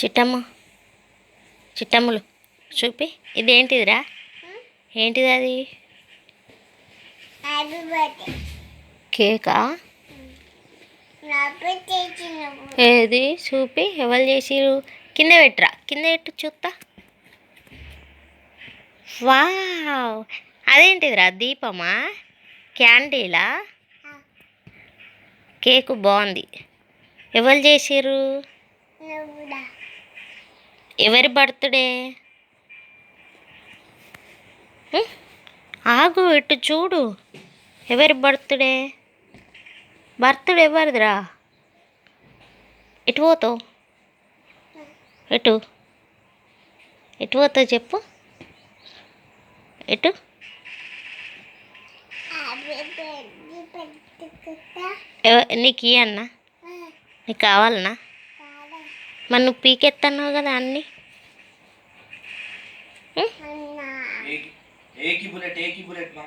చిట్టమ్మ. చిట్టమ్ములు. చూపి. ఇదేంటిదిరా? ఏంటిది అది? కేకా? ఏది? చూపి. ఎవరు చేసిరు కింద పెట్టురా. కింద పెట్టు చూస్తా వావ్. అదేంటిదిరా? దీపమా? క్యాండీలా? కేకు బాగుంది. ఎవరు చేసిరు ఎవరి బర్త్డే? ఆగు ఇటు చూడు. ఎవరి బర్త్డే? బర్త్డే ఎవరిదిరా? ఎటు పోతావు ఎటు ఎటు పోతావు చెప్పు. ఎటు నీకు ఇయ్య అన్న నీకు కావాలనా? మరి నువ్వు పీకెత్తన్నావు కదా అన్నా? एक एक ही बुलेट एक ही बुलेट मार।